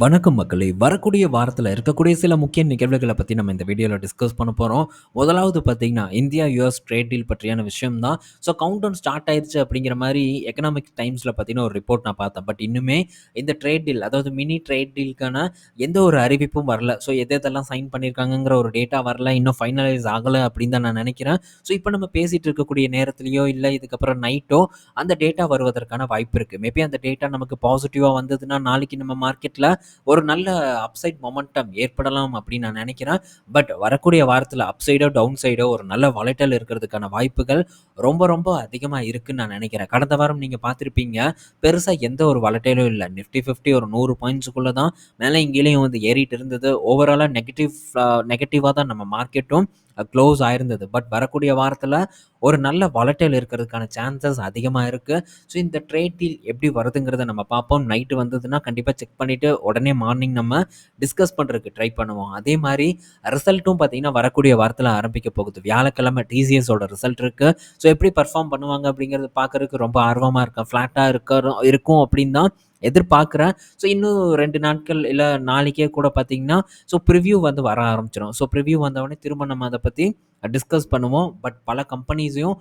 வணக்கம் மக்களை. வரக்கூடிய வாரத்தில் இருக்கக்கூடிய சில முக்கிய நிகழ்வுகளை பற்றி நம்ம இந்த வீடியோவில் டிஸ்கஸ் பண்ண போகிறோம் முதலாவது பார்த்தீங்கன்னா இந்தியா யூஎஸ் ட்ரேட் டீல் பற்றியான விஷயம் தான் ஸோ கவுண்ட் டவுன் ஸ்டார்ட் ஆயிடுச்சு அப்படிங்கிற மாதிரி எக்கனாமிக் டைம்ஸில் பார்த்தீங்கன்னா ஒரு ரிப்போர்ட் நான் பார்த்தேன். பட் இன்னுமே இந்த ட்ரேட் டீல் அதாவது மினி ட்ரேட் டீலுக்கான எந்த ஒரு அறிவிப்பும் வரல. ஸோ எது எதெல்லாம் சைன் பண்ணியிருக்காங்கங்கிற ஒரு டேட்டா வரல. இன்னும் ஃபைனலைஸ் ஆகலை அப்படின்னு தான் நான் நினைக்கிறேன். ஸோ இப்போ நம்ம பேசிகிட்டு இருக்கக்கூடிய நேரத்துலையோ இல்லை இதுக்கப்புறம் நைட்டோ அந்த டேட்டா வருவதற்கான வாய்ப்பு இருக்குது மேபி அந்த டேட்டா நமக்கு பாசிட்டிவாக வந்ததுன்னா நாளைக்கு நம்ம மார்க்கெட்டில் ஒரு நல்ல அப்சைட் மொமெண்டம் ஏற்படலாம் அப்படின்னு நான் நினைக்கிறேன். பட் வரக்கூடிய வாரத்தில் அப்சைடோ டவுன் சைடோ ஒரு நல்ல வலைட்டல் இருக்கிறதுக்கான வாய்ப்புகள் ரொம்ப ரொம்ப அதிகமாக இருக்குன்னு நான் நினைக்கிறேன். கடந்த வாரம் நீங்கள் பார்த்துருப்பீங்க பெருசாக எந்த ஒரு வலைட்டலும் இல்லை. நிஃப்டி ஃபிஃப்டி ஒரு நூறு பாயிண்ட்ஸுக்குள்ளே தான் மேலே இங்கேயும் வந்து ஏறிட்டு இருந்தது. ஓவராலாக நெகட்டிவ் நெகட்டிவாக தான் நம்ம மார்க்கெட்டும் க்ளோஸ் ஆயிருந்தது. பட் வரக்கூடிய வாரத்தில் ஒரு நல்ல வளட்டைல் இருக்கிறதுக்கான சான்சஸ் அதிகமாக இருக்குது ஸோ இந்த ட்ரேட் டீல் எப்படி வருதுங்கிறத நம்ம பார்ப்போம். நைட்டு வந்ததுன்னா கண்டிப்பாக செக் பண்ணிவிட்டு உடனே மார்னிங் நம்ம டிஸ்கஸ் பண்ணுறதுக்கு ட்ரை பண்ணுவோம். அதே மாதிரி ரிசல்ட்டும் பார்த்திங்கன்னா வரக்கூடிய வாரத்தில் ஆரம்பிக்க போகுது. வியாழக்கிழமை டிசிஎஸோட ரிசல்ட் இருக்குது ஸோ எப்படி பர்ஃபார்ம் பண்ணுவாங்க அப்படிங்கிறது பார்க்குறதுக்கு ரொம்ப ஆர்வமாக இருக்கும் ஃப்ளாட்டாக இருக்க இருக்கும் அப்படின்னு தான் எதிர்பார்க்குறேன். ஸோ இன்னும் ரெண்டு நாட்கள் இல்லை நாளைக்கே கூட பார்த்தீங்கன்னா ஸோ ப்ரிவ்யூ வந்து வர ஆரம்பிச்சிடும் ஸோ ப்ரிவ்யூ வந்தவொடனே திரும்ப நம்ம அதை பற்றி டிஸ்கஸ் பண்ணுவோம். பட் பல கம்பெனிஸையும்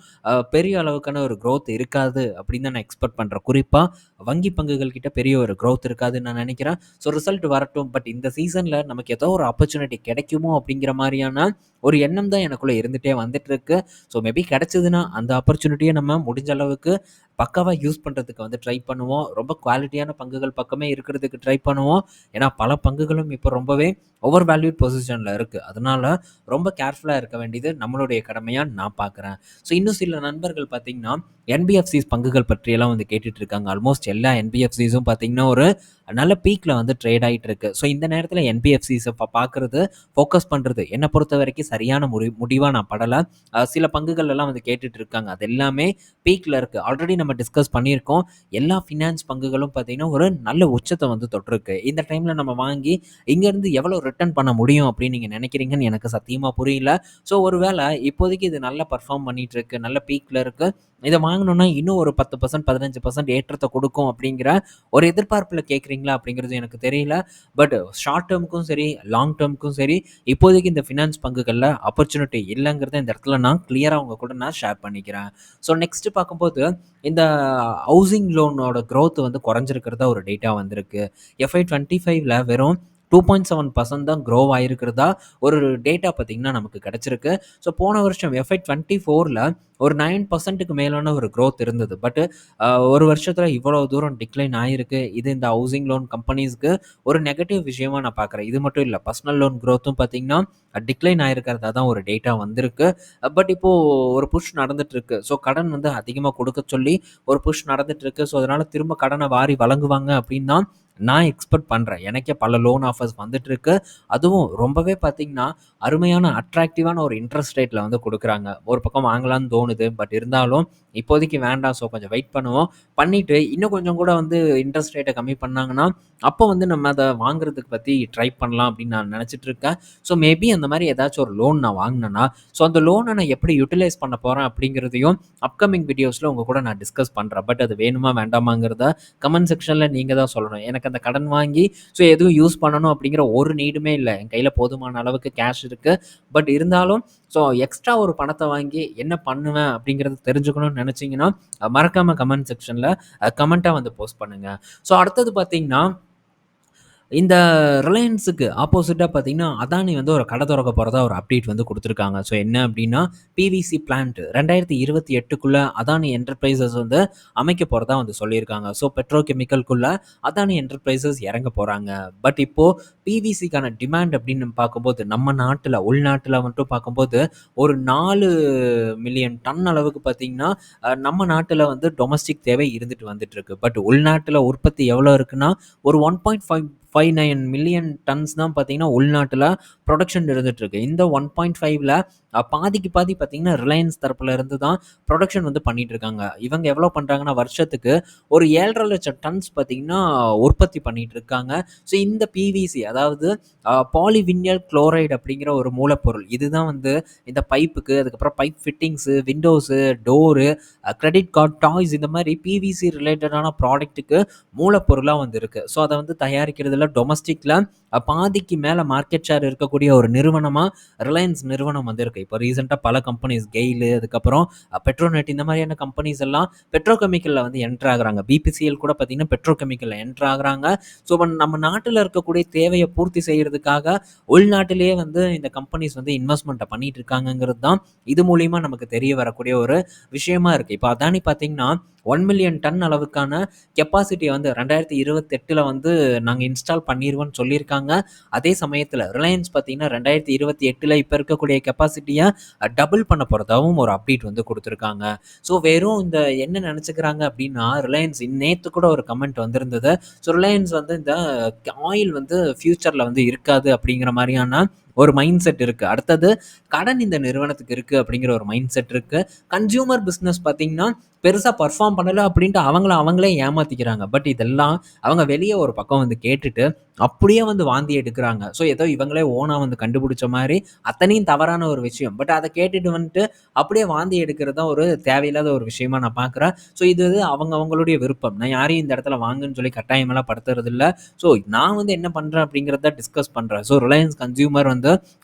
பெரிய அளவுக்கான ஒரு க்ரோத் இருக்காது அப்படின்னு தான் நான் எக்ஸ்பெக்ட் பண்ணுறேன் குறிப்பாக வங்கி பங்குகள் கிட்ட பெரிய ஒரு க்ரோத் இருக்காதுன்னு நான் நினைக்கிறேன். ஸோ ரிசல்ட் வரட்டும். பட் இந்த சீசனில் நமக்கு ஏதோ ஒரு ஆப்பர்ச்சுனிட்டி கிடைக்குமோ அப்படிங்கிற மாதிரியான ஒரு எண்ணம் தான் எனக்குள்ளே இருந்துகிட்டே வந்துட்டு இருக்கு ஸோ மேபி கிடச்சிதுன்னா அந்த ஆப்பர்ச்சுனிட்டியை நம்ம முடிஞ்ச அளவுக்கு பக்காவாக யூஸ் பண்ணுறதுக்கு வந்து ட்ரை பண்ணுவோம். ரொம்ப குவாலிட்டியான பங்குகள் பக்கமே இருக்கிறதுக்கு ட்ரை பண்ணுவோம். ஏன்னா பல பங்குகளும் இப்போ ரொம்பவே ஓவர் வேல்யூட் பொசிஷனில் இருக்குது அதனால் ரொம்ப கேர்ஃபுல்லாக இருக்க வேண்டியது நம்மளுடைய கடமையாக நான் பார்க்குறேன் ஸோ இன்னும் சில நண்பர்கள் பார்த்திங்கன்னா என்பிஎஃப்சிஸ் பங்குகள் பற்றியெல்லாம் வந்து கேட்டுட்டு இருக்காங்க. ஆல்மோஸ்ட் எல்லா என்பிஎஃப்சிஸும் பார்த்தீங்கன்னா ஒரு நல்ல பீக்கில் வந்து ட்ரேட் ஆகிட்டு இருக்கு ஸோ இந்த நேரத்தில் என்பிஎஃப்சிஸை பார்க்குறது ஃபோக்கஸ் பண்ணுறது என்னை பொறுத்த வரைக்கும் சரியான முடி முடிவாக நான் படலை. சில பங்குகள் எல்லாம் வந்து கேட்டுட்டு இருக்காங்க. அது எல்லாமே பீக்கில் இருக்குது ஆல்ரெடி நம்ம டிஸ்கஸ் பண்ணியிருக்கோம். எல்லா ஃபினான்ஸ் பங்குகளும் பார்த்தீங்கன்னா ஒரு நல்ல உச்சத்தை வந்து தொட்டிருக்கு. இந்த டைமில் நம்ம வாங்கி இங்கேருந்து எவ்வளோ ரிட்டர்ன் பண்ண முடியும் அப்படின்னு நீங்கள் நினைக்கிறீங்கன்னு எனக்கு சத்தியமாக புரியல. ஸோ ஒரு வேளை இப்போதைக்கு இது நல்லா பர்ஃபார்ம் பண்ணிகிட்டு இருக்கு நல்ல பீக்கில் இருக்குது இதை வாங்கினோன்னா இன்னும் ஒரு பத்து பர்சன்ட் பதினஞ்சு பர்சன்ட் ஏற்றத்தை கொடுக்கும் அப்படிங்கிற ஒரு எதிர்பார்ப்பில் கேட்குறீங்க கேட்குறீங்களா அப்படிங்கிறது எனக்கு தெரியல. பட் ஷார்ட் டேர்முக்கும் சரி லாங் டேர்முக்கும் சரி இப்போதைக்கு இந்த ஃபினான்ஸ் பங்குகளில் ஆப்பர்ச்சுனிட்டி இல்லைங்கிறத இந்த இடத்துல நான் கிளியராக அவங்க கூட நான் ஷேர் பண்ணிக்கிறேன். ஸோ நெக்ஸ்ட்டு பார்க்கும்போது இந்த ஹவுசிங் லோனோட க்ரோத் வந்து குறைஞ்சிருக்கிறதா ஒரு டேட்டா வந்திருக்கு. எஃப்ஐ டுவெண்ட்டி ஃபைவ்ல வெறும் டூ பாயிண்ட் செவன் பர்சன்ட் தான் க்ரோ ஆகிருக்கிறதா ஒரு டேட்டா பார்த்திங்கன்னா நமக்கு கிடச்சிருக்கு. ஸோ போன வருஷம் எஃப்ஐ டுவெண்ட்டி ஃபோரில் ஒரு நைன் பர்சன்ட்டுக்கு மேலான ஒரு க்ரோத் இருந்தது. பட்டு ஒரு வருஷத்தில் இவ்வளோ தூரம் டிக்ளைன் ஆகிருக்கு இது இந்த ஹவுசிங் லோன் கம்பெனிஸ்க்கு ஒரு நெகட்டிவ் விஷயமா நான் பார்க்குறேன். இது மட்டும் இல்லை பர்சனல் லோன் க்ரோத்தும் பார்த்தீங்கன்னா டிக்ளைன் ஆகிருக்கிறதா தான் ஒரு டேட்டா வந்திருக்கு. பட் இப்போது ஒரு புஷ் நடந்துகிட்ருக்கு ஸோ கடன் வந்து அதிகமாக கொடுக்க சொல்லி ஒரு புஷ் நடந்துகிட்ருக்கு ஸோ அதனால் திரும்ப கடனை வாரி வழங்குவாங்க அப்படின்னா நான் எக்ஸ்பெக்ட் பண்ணுறேன் எனக்கே பல லோன் ஆஃபர்ஸ் வந்துட்டுருக்கு. அதுவும் ரொம்பவே பார்த்திங்கன்னா அருமையான அட்ராக்டிவான ஒரு இன்ட்ரெஸ்ட் ரேட்டில் வந்து கொடுக்குறாங்க. ஒரு பக்கம் வாங்கலான்னு தோணுது. பட் இருந்தாலும் இப்போதைக்கு வேண்டாம். ஸோ கொஞ்சம் வெயிட் பண்ணுவோம். பண்ணிவிட்டு இன்னும் கொஞ்சம் கூட வந்து இன்ட்ரெஸ்ட் ரேட்டை கம்மி பண்ணாங்கன்னா அப்போ வந்து நம்ம அதை வாங்குறதுக்கு பற்றி ட்ரை பண்ணலாம் அப்படின்னு நான் நினச்சிட்டு இருக்கேன். ஸோ மேபி அந்த மாதிரி ஏதாச்சும் ஒரு லோன் நான் வாங்கினேன்னா ஸோ அந்த லோனை நான் எப்படி யூட்டிலைஸ் பண்ண போகிறேன் அப்படிங்கிறதையும் அப்கமிங் வீடியோஸில் உங்கள் கூட நான் டிஸ்கஸ் பண்ணுறேன் பட் அது வேணுமா வேண்டாமாங்கிறத கமெண்ட் செக்ஷனில் நீங்கள் தான் சொல்லணும். எனக்கு அந்த கடன் வாங்கி ஸோ எதுவும் யூஸ் பண்ணணும் அப்படிங்கிற ஒரு நீடுமே இல்லை. என் கையில் போதுமான அளவுக்கு கேஷ் இருக்குது பட் இருந்தாலும் ஸோ எக்ஸ்ட்ரா ஒரு பணத்தை வாங்கி என்ன பண்ணுவேன் அப்படிங்கிறத தெரிஞ்சுக்கணும்னு நினச்சிங்கன்னா மறக்காமல் கமெண்ட் செக்ஷனில் கமெண்ட்டாக வந்து போஸ்ட் பண்ணுங்கள் ஸோ அடுத்தது பார்த்தீங்கன்னா இந்த ரிலையன்ஸுக்கு ஆப்போசிட்டாக பார்த்தீங்கன்னா அதானி வந்து ஒரு கடை திறக்க போகிறதா ஒரு அப்டேட் வந்து கொடுத்துருக்காங்க. ஸோ என்ன அப்படின்னா பிவிசி பிளான்ட் ரெண்டாயிரத்தி இருபத்தி எட்டுக்குள்ளே அதானி என்டர்பிரைசஸ் வந்து அமைக்க போகிறதா வந்து சொல்லியிருக்காங்க. ஸோ பெட்ரோ கெமிக்கல்குள்ளே அதானி என்டர்பிரைசஸ் இறங்க போகிறாங்க பட் இப்போது பிவிசிக்கான டிமாண்ட் அப்படின்னு பார்க்கும்போது நம்ம நாட்டில் உள்நாட்டில் மட்டும் பார்க்கும்போது ஒரு நாலு மில்லியன் டன் அளவுக்கு பார்த்தீங்கன்னா நம்ம நாட்டில் வந்து டொமஸ்டிக் தேவை இருந்துட்டு வந்துட்டுருக்கு பட் உள்நாட்டில் உற்பத்தி எவ்வளோ இருக்குன்னா ஒரு one point five five nine million tons தான் பார்த்தீங்கன்னா உள்நாட்டில் ப்ரொடக்ஷன் இருந்துகிட்ருக்கு இந்த ஒன் பாயிண்ட் ஃபைவ்ல பாதிக்கு பாதி பார்த்தீங்கன்னா, ரிலையன்ஸ் தரப்புல இருந்து தான் ப்ரொடக்ஷன் வந்து பண்ணிட்டு இருக்காங்க. இவங்க எவ்வளோ பண்ணுறாங்கன்னா வருஷத்துக்கு ஒரு 7,50,000 டன்ஸ் பார்த்தீங்கன்னா, உற்பத்தி பண்ணிட்டு இருக்காங்க. ஸோ இந்த பிவிசி அதாவது பாலிவின்யல் குளோரைடு அப்படிங்கிற ஒரு மூலப்பொருள். இதுதான் வந்து இந்த பைப்புக்கு, அதுக்கப்புறம் pipe fittings, windows, door, credit card toys இந்த மாதிரி பிவிசி ரிலேட்டடான ப்ராடக்ட்டுக்கு மூலப்பொருளாக வந்து இருக்குது ஸோ அதை வந்து தயாரிக்கிறதுல டொமஸ்டிக்கில் பாதிக்கு மேலே மார்க்கெட் ஷேர் இருக்கக்கூடிய ஒரு நிறுவனமாக ரிலையன்ஸ் நிறுவனம் வந்து இருக்குது இப்போ ரீசெண்டாக பல கம்பெனிஸ் கெயிலு, அதுக்கப்புறம் பெட்ரோநெட் இந்த மாதிரியான கம்பெனிஸ் எல்லாம் பெட்ரோகெமிக்கலில் வந்து என்ட்ரு ஆகுறாங்க. பிபிசிஎல் கூட பார்த்தீங்கன்னா, பெட்ரோ கெமிக்கல்ல என்டர் ஆகுறாங்க. ஸோ நம்ம நாட்டில் இருக்கக்கூடிய தேவையை பூர்த்தி செய்கிறதுக்காக உள்நாட்டிலேயே வந்து இந்த கம்பெனிஸ் வந்து இன்வெஸ்ட்மெண்ட்டை பண்ணிட்டு இருக்காங்கங்கிறது தான் இது மூலிமா நமக்கு தெரிய வரக்கூடிய ஒரு விஷயமா இருக்குது இப்போ அதானி பார்த்தீங்கன்னா, ஒன் மில்லியன் டன் அளவுக்கான கெப்பாசிட்டியை வந்து 2028ல வந்து நாங்கள் இன்ஸ்டால் பண்ணிடுவோன்னு சொல்லியிருக்காங்க. அதே சமயத்தில் ரிலையன்ஸ் பார்த்தீங்கன்னா, ரெண்டாயிரத்து இருபத்தி எட்டில் இப்போ இருக்கக்கூடிய கெப்பாசிட்டி அ டபுள் பண்ண போறதாவும் ஒரு அப்டேட் வந்து கொடுத்துருக்காங்க ஸோ வெறும் இந்த என்ன நினச்சிக்கிறாங்க அப்படின்னா, ரிலையன்ஸ் நேற்று கூட ஒரு கமெண்ட் வந்திருந்தது. ஸோ ரிலையன்ஸ் வந்து இந்த ஆயில் வந்து ஃப்யூச்சரில் வந்து இருக்காது அப்படிங்கிற மாதிரியான ஒரு மைண்ட் செட் இருக்குது அடுத்தது கடன் இந்த நிறுவனத்துக்கு இருக்குது அப்படிங்கிற ஒரு மைண்ட் செட் இருக்குது கன்சியூமர் பிஸ்னஸ் பார்த்தீங்கன்னா, பெருசாக பர்ஃபார்ம் பண்ணல அப்படின்ட்டு அவங்கள அவங்களே ஏமாத்திக்கிறாங்க. பட் இதெல்லாம் அவங்க வெளியே ஒரு பக்கம் வந்து கேட்டுட்டு, அப்படியே வந்து வாந்தி எடுக்கிறாங்க ஸோ ஏதோ இவங்களே ஓனாக வந்து கண்டுபிடிச்ச மாதிரி அத்தனையும் தவறான ஒரு விஷயம். பட் அதை கேட்டுட்டு வந்துட்டு அப்படியே வாந்தி எடுக்கிறது தான் ஒரு தேவையில்லாத ஒரு விஷயமா நான் பார்க்குறேன். ஸோ இது அவங்க அவங்களுடைய விருப்பம். நான் யாரையும் இந்த இடத்துல வாங்குன்னு சொல்லி கட்டாயமெல்லாம் படுத்துறது இல்லை ஸோ நான் வந்து என்ன பண்ணுறேன் அப்படிங்கிறத டிஸ்கஸ் பண்ணுறேன் ஸோ ரிலையன்ஸ் கன்சியூமர் வந்து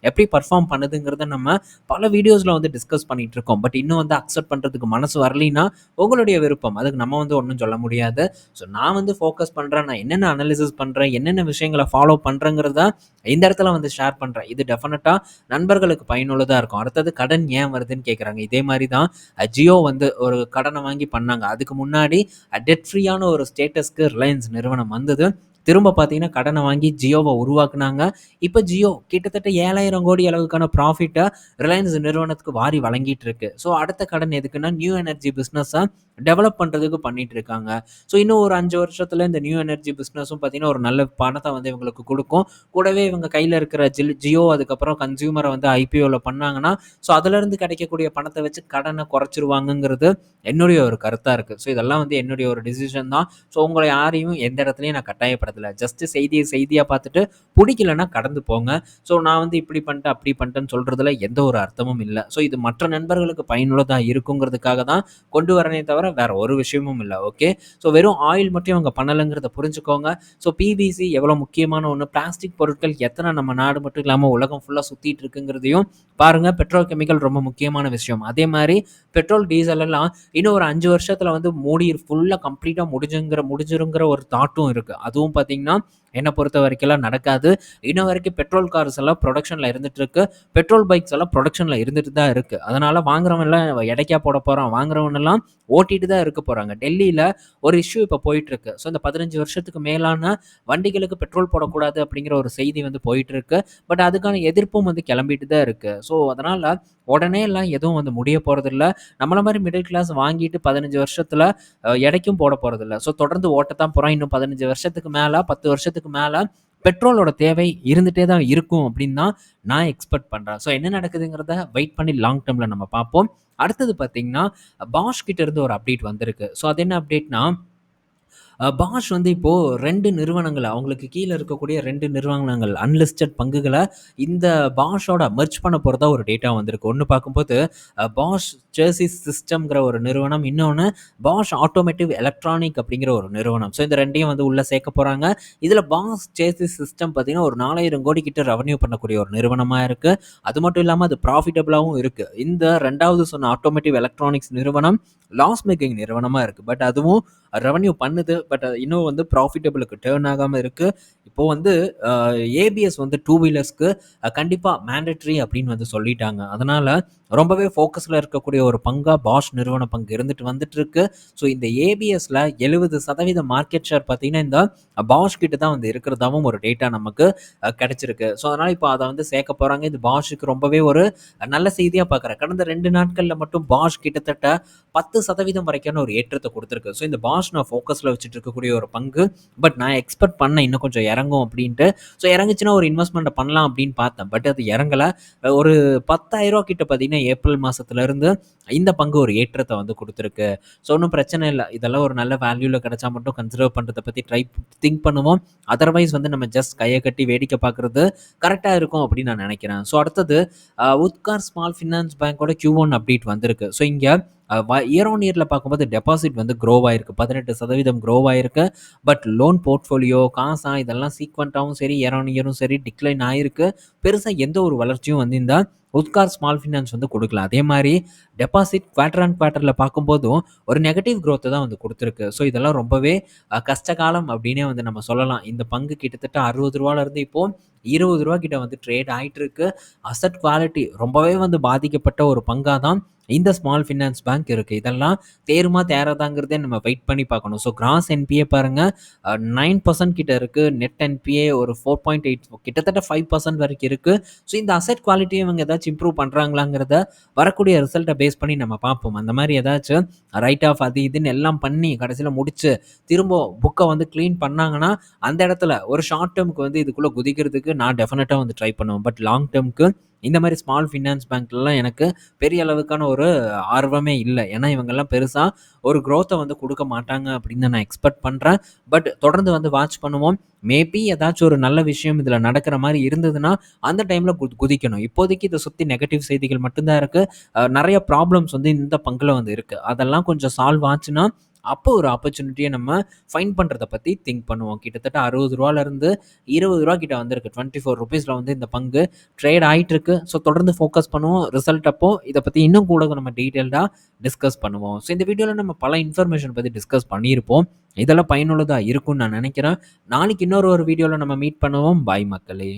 எப்படி பர்ஃபார்ம் பண்ணுதுங்கிறத நம்ம பல வீடியோஸில் வந்து டிஸ்கஸ் பண்ணிட்டு இருக்கோம். பட் இன்னும் வந்து அக்செப்ட் பண்ணுறதுக்கு மனசு வரலைன்னா, உங்களுடைய விருப்பம். அதுக்கு நம்ம வந்து ஒன்றும் சொல்ல முடியாது. ஸோ நான் வந்து ஃபோக்கஸ் பண்ணுறேன் நான் என்னென்ன அனலைசிஸ் பண்ணுறேன் என்னென்ன விஷயங்களை ஃபாலோ பண்ணுறேங்கிறத இந்த இடத்துல வந்து ஷேர் பண்ணுறேன் இது டெஃபினட்டாக நண்பர்களுக்கு பயனுள்ளதாக இருக்கும். அடுத்தது கடன் ஏன் வருதுன்னு கேட்குறாங்க. இதே மாதிரி தான் ஜியோ வந்து ஒரு கடனை வாங்கி பண்ணாங்க. அதுக்கு முன்னாடி டெட் ஃப்ரீயான ஒரு ஸ்டேட்டஸ்க்கு ரிலையன்ஸ் நிறுவனம் வந்தது. திரும்ப பார்த்தீங்கன்னா, கடனை வாங்கி ஜியோவை உருவாக்குனாங்க. இப்போ ஜியோ கிட்டத்தட்ட 7,000 கோடி அளவுக்கான ப்ராஃபிட்டை ரிலையன்ஸ் நிறுவனத்துக்கு வாரி வழங்கிட்டு இருக்கு. ஸோ அடுத்த கடன் எதுக்குன்னா, நியூ எனர்ஜி பிஸ்னஸை டெவலப் பண்ணுறதுக்கு பண்ணிட்டு இருக்காங்க. ஸோ இன்னும் ஒரு அஞ்சு வருஷத்தில் இந்த நியூ எனர்ஜி பிஸ்னஸும் பார்த்தீங்கன்னா, ஒரு நல்ல பணத்தை வந்து இவங்களுக்கு கொடுக்கும் கூடவே இவங்க கையில் இருக்கிற ஜில் ஜியோ அதுக்கப்புறம் கன்சியூமரை வந்து ஐபிஓவில் பண்ணாங்கன்னா, ஸோ அதுலேருந்து கிடைக்கக்கூடிய பணத்தை வச்சு கடனை குறைச்சிருவாங்கங்கிறது என்னுடைய ஒரு கருத்தாக இருக்குது ஸோ இதெல்லாம் வந்து என்னுடைய ஒரு டிசிஷன் தான். ஸோ உங்களை யாரையும் எந்த இடத்துலையும் நான் கட்டாயப்படுத்தல. ஜஸ்ட் செய்தியை செய்தியாக பார்த்துட்டு பிடிக்கலன்னா கடந்து போங்க. ஸோ நான் வந்து இப்படி பண்ணிட்டேன், அப்படி பண்ணிட்டேன்னு சொல்கிறதுல எந்த ஒரு அர்த்தமும் இல்லை ஸோ இது மற்ற நண்பர்களுக்கு பயனுள்ளதாக இருக்குங்கிறதுக்காக தான் கொண்டு வரனே தவிர வேற ஒரு விஷயமும் இல்லை ஓகே. ஸோ வெறும் ஆயில் மட்டும் அவங்க பண்ணலைங்கிறத புரிஞ்சுக்கோங்க. ஸோ பிவிசி எவ்வளோ முக்கியமான ஒன்று பிளாஸ்டிக் பொருட்கள் எத்தனை நம்ம நாடு மட்டும் இல்லாமல் உலகம் ஃபுல்லாக சுற்றிட்டு இருக்குங்கிறதையும் பாருங்க. பெட்ரோல் கெமிக்கல் ரொம்ப முக்கியமான விஷயம். அதே மாதிரி பெட்ரோல், டீசல் எல்லாம் இன்னும் ஒரு அஞ்சு வருஷத்தில் வந்து மூடி ஃபுல்லாக கம்ப்ளீட்டாக முடிஞ்சுங்கிற முடிஞ்சிருங்கிற ஒரு தாட்டும் இருக்குது அதுவும் பார்த்து பார்த்தீங்கன்னா, என்னை பொறுத்த வரைக்கும்லாம் நடக்காது. இன்ன வரைக்கும் பெட்ரோல் கார்ஸ் எல்லாம் ப்ரொடக்ஷனில் இருந்துட்டு இருக்கு. பெட்ரோல் பைக்ஸ் எல்லாம் ப்ரொடக்ஷனில் இருந்துட்டு தான் இருக்கு. அதனால வாங்குறவன்லாம் எடைக்கா போட போகிறான் வாங்குறவனெல்லாம் ஓட்டிட்டு தான் இருக்க போகிறாங்க டெல்லியில் ஒரு இஷ்யூ இப்போ போயிட்டு இருக்கு. ஸோ இந்த 15 வருஷத்துக்கு மேலான வண்டிகளுக்கு பெட்ரோல் போடக்கூடாது அப்படிங்கிற ஒரு செய்தி வந்து போயிட்டு இருக்கு. பட் அதுக்கான எதிர்ப்பும் வந்து கிளம்பிட்டு தான் இருக்கு. ஸோ அதனால உடனே எல்லாம் எதுவும் வந்து முடிய போகிறதில்ல நம்மள மாதிரி மிடில் கிளாஸ் வாங்கிட்டு 15 வருஷத்துல இடைக்கும் எடைக்கும் போட போகிறதில்ல ஸோ தொடர்ந்து ஓட்டத்தான் போகிறான் இன்னும் 15 வருஷத்துக்கு மேலே பத்து வருஷத்துக்கு மேலே பெட்ரோலோட தேவை இருந்துகிட்டே தான் இருக்கும் அப்படின்னு தான் நான் எக்ஸ்பெக்ட் பண்ணுறேன் ஸோ என்ன நடக்குதுங்கிறத வெயிட் பண்ணி லாங் டேர்மில் நம்ம பார்ப்போம். அடுத்தது பார்த்தீங்கன்னா, பாஷ் கிட்ட இருந்து ஒரு அப்டேட் வந்திருக்கு. ஸோ அது என்ன அப்டேட்னா, பாஷ் வந்து இப்போது ரெண்டு நிறுவனங்களை அவங்களுக்கு கீழே இருக்கக்கூடிய ரெண்டு நிறுவனங்கள் அன்லிஸ்டட் பங்குகளை இந்த பாஷோட மெர்ஜ் பண்ண போகிறதா ஒரு டேட்டா வந்திருக்கு. ஒன்று பார்க்கும்போது பாஷ் ஜெர்சி சிஸ்டம்ங்கிற ஒரு நிறுவனம். இன்னொன்று பாஷ் ஆட்டோமேட்டிவ் எலக்ட்ரானிக் அப்படிங்கிற ஒரு நிறுவனம். ஸோ இந்த ரெண்டையும் வந்து உள்ளே சேர்க்க போகிறாங்க இதில் பாஷ் ஜெர்சி சிஸ்டம் பார்த்தீங்கன்னா, ஒரு 4,000 கோடி கிட்ட ரெவன்யூ பண்ணக்கூடிய ஒரு நிறுவனமாக இருக்குது அது மட்டும் இல்லாமல் அது ப்ராஃபிட்டபிளாகவும் இருக்குது இந்த ரெண்டாவது சொன்ன ஆட்டோமேட்டிவ் எலக்ட்ரானிக்ஸ் நிறுவனம் லாஸ் மேக்கிங் நிறுவனமாக இருக்குது பட் அதுவும் ரெவென்யூ பண்ணுது. பட் இன்னும் வந்து ப்ராஃபிட்டபிளுக்கு டேர்ன் ஆகாமல் இருக்குது இப்போது வந்து ஏபிஎஸ் வந்து டூ வீலர்ஸ்க்கு கண்டிப்பாக மேண்டட்ரி அப்படின்னு வந்து சொல்லிட்டாங்க. அதனால் ரொம்பவே ஃபோக்கஸில் இருக்கக்கூடிய ஒரு பங்காக பாஷ் நிறுவன பங்கு இருந்துட்டு வந்துட்டு இருக்கு ஸோ இந்த ஏபிஎஸ்ல எழுபது சதவீத மார்க்கெட் ஷேர் பார்த்தீங்கன்னா இந்த பாஷ் கிட்ட தான் வந்து இருக்கிறதாவும் ஒரு டேட்டா நமக்கு கிடைச்சிருக்கு. ஸோ அதனால் இப்போ அதை வந்து சேர்க்க போகிறாங்க இது பாஷுக்கு ரொம்பவே ஒரு நல்ல செய்தியாக பார்க்குறேன். கடந்த ரெண்டு நாட்களில் மட்டும் பாஷ் கிட்டத்தட்ட பத்து சதவீதம் வரைக்கான ஒரு ஏற்றத்தை கொடுத்துருக்கு. ஸோ இந்த பாஷ் நான் ஃபோக்கஸில் வச்சுட்டு இருக்கக்கூடிய ஒரு பங்கு. பட் நான் எக்ஸ்பெக்ட் பண்ண இன்னும் கொஞ்சம் இறங்கும் அப்படின்ட்டு. ஸோ இறங்குச்சுன்னா ஒரு இன்வெஸ்ட்மெண்ட்டை பண்ணலாம் அப்படின்னு பார்த்தேன். பட் அது இறங்கலை. ஒரு பத்தாயிரம் கிட்ட பார்த்தீங்கன்னா ஏப்ரல் மாதத்துலேருந்து இந்த பங்கு ஒரு ஏற்றத்தை வந்து கொடுத்துருக்கு. ஸோ ஒன்றும் பிரச்சனை இல்லை. இதெல்லாம் ஒரு நல்ல வேல்யூவில் கிடைச்சா மட்டும் கன்சிடர் பண்ணுறதை பற்றி ட்ரை திங்க் பண்ணுவோம். அதர்வைஸ் வந்து நம்ம ஜஸ்ட் கையை கட்டி வேடிக்கை பார்க்குறது கரெக்டாக இருக்கும் அப்படின்னு நான் நினைக்கிறேன். ஸோ அடுத்தது உத்கார் ஸ்மால் ஃபினான்ஸ் பேங்க்கோட கியூ ஒன் அப்டேட் வந்திருக்கு. ஸோ இங்கே இயர் ஆன் இயரில் பார்க்கும்போது டெபாசிட் வந்து க்ரோ ஆயிருக்கு. பதினெட்டு சதவீதம் க்ரோ ஆயிருக்கு. பட் லோன் போர்ட்ஃபோலியோ காசா இதெல்லாம் சீக்வெண்ட்டாகவும் சரி இயர் ஆன் இயரும் சரி டிக்ளைன் ஆயிருக்கு. பெருசாக எந்த ஒரு வளர்ச்சியும் வந்து இந்த உத்கார் ஸ்மால் ஃபினான்ஸ் வந்து கொடுக்கல. அதே மாதிரி டெபாசிட் குவார்டர் அண்ட் குவார்ட்டரில் பார்க்கும்போதும் ஒரு நெகட்டிவ் க்ரோத்தை தான் வந்து கொடுத்துருக்கு. ஸோ இதெல்லாம் ரொம்பவே கஷ்டகாலம் அப்படின்னே வந்து நம்ம சொல்லலாம். இந்த பங்கு கிட்டத்தட்ட அறுபது ரூபாலேருந்து இப்போ இருபது ரூபா கிட்ட வந்து ட்ரேட் ஆகிட்டு இருக்கு அசட் குவாலிட்டி ரொம்பவே வந்து பாதிக்கப்பட்ட ஒரு பங்காக தான் இந்த ஸ்மால் ஃபினான்ஸ் பேங்க் இருக்குது இதெல்லாம் தேருமா தேராதாங்கிறதே நம்ம வெயிட் பண்ணி பார்க்கணும். ஸோ கிராஸ் என்பிஏ பாருங்கள் நைன் பர்சன்ட் கிட்ட இருக்குது நெட் என்பிஏ ஒரு ஃபோர் பாயிண்ட் எயிட் கிட்டத்தட்ட ஃபைவ் பர்சன்ட் வரைக்கும் இருக்குது ஸோ இந்த அசெட் குவாலிட்டியை இவங்க ஏதாச்சும் இம்ப்ரூவ் பண்ணுறாங்களாங்கிறத வரக்கூடிய ரிசல்ட்டை பேஸ் பண்ணி நம்ம பார்ப்போம். அந்த மாதிரி ஏதாச்சும் ரைட் ஆஃப் அது இதுன்னு எல்லாம் பண்ணி கடைசியில் முடிச்சு திரும்ப புக்கை வந்து க்ளீன் பண்ணாங்கன்னா அந்த இடத்துல ஒரு ஷார்ட் டேர்முக்கு வந்து இதுக்குள்ளே குதிக்கிறதுக்கு நான் டெஃபினட்டாக வந்து ட்ரை பண்ணுவேன். பட் லாங் டேர்முக்கு இந்த மாதிரி ஸ்மால் ஃபினான்ஸ் பேங்க்லலாம் எனக்கு பெரிய அளவுக்கான ஒரு ஆர்வமே இல்லை. ஏன்னா இவங்கெல்லாம் பெருசாக ஒரு க்ரோத்தை வந்து கொடுக்க மாட்டாங்க அப்படின்னு தான் நான் எக்ஸ்பெக்ட் பண்ணுறேன் பட் தொடர்ந்து வந்து வாட்ச் பண்ணுவோம். மேபி ஏதாச்சும் ஒரு நல்ல விஷயம் இதில் நடக்கிற மாதிரி இருந்ததுன்னா அந்த டைமில் குதிக்கணும். இப்போதைக்கு இதை சுற்றி நெகட்டிவ் செய்திகள் மட்டும்தான் இருக்குது நிறைய ப்ராப்ளம்ஸ் வந்து இந்த பங்கில் வந்து இருக்குது அதெல்லாம் கொஞ்சம் சால்வ் ஆச்சுன்னா அப்போ ஒரு ஆப்பர்ச்சுனிட்டியை நம்ம ஃபைன் பண்ணுறத பற்றி திங்க் பண்ணுவோம். கிட்டத்தட்ட அறுபது ரூபாலேருந்து இருபது ரூபா கிட்ட வந்திருக்கு. டுவெண்ட்டி ஃபோர் ருபீஸில் வந்து இந்த பங்கு ட்ரேட் ஆகிட்டு இருக்கு ஸோ தொடர்ந்து ஃபோக்கஸ் பண்ணுவோம். ரிசல்ட் அப்போ இதை பற்றி இன்னும் கூட நம்ம டீட்டெயில்டாக டிஸ்கஸ் பண்ணுவோம். ஸோ இந்த வீடியோவில் நம்ம பல இன்ஃபர்மேஷன் பற்றி டிஸ்கஸ் பண்ணியிருப்போம். இதெல்லாம் பயனுள்ளதாக இருக்கும்னு நான் நினைக்கிறேன். நாளைக்கு இன்னொரு ஒரு வீடியோவில் நம்ம மீட் பண்ணுவோம். பாய் மக்களே.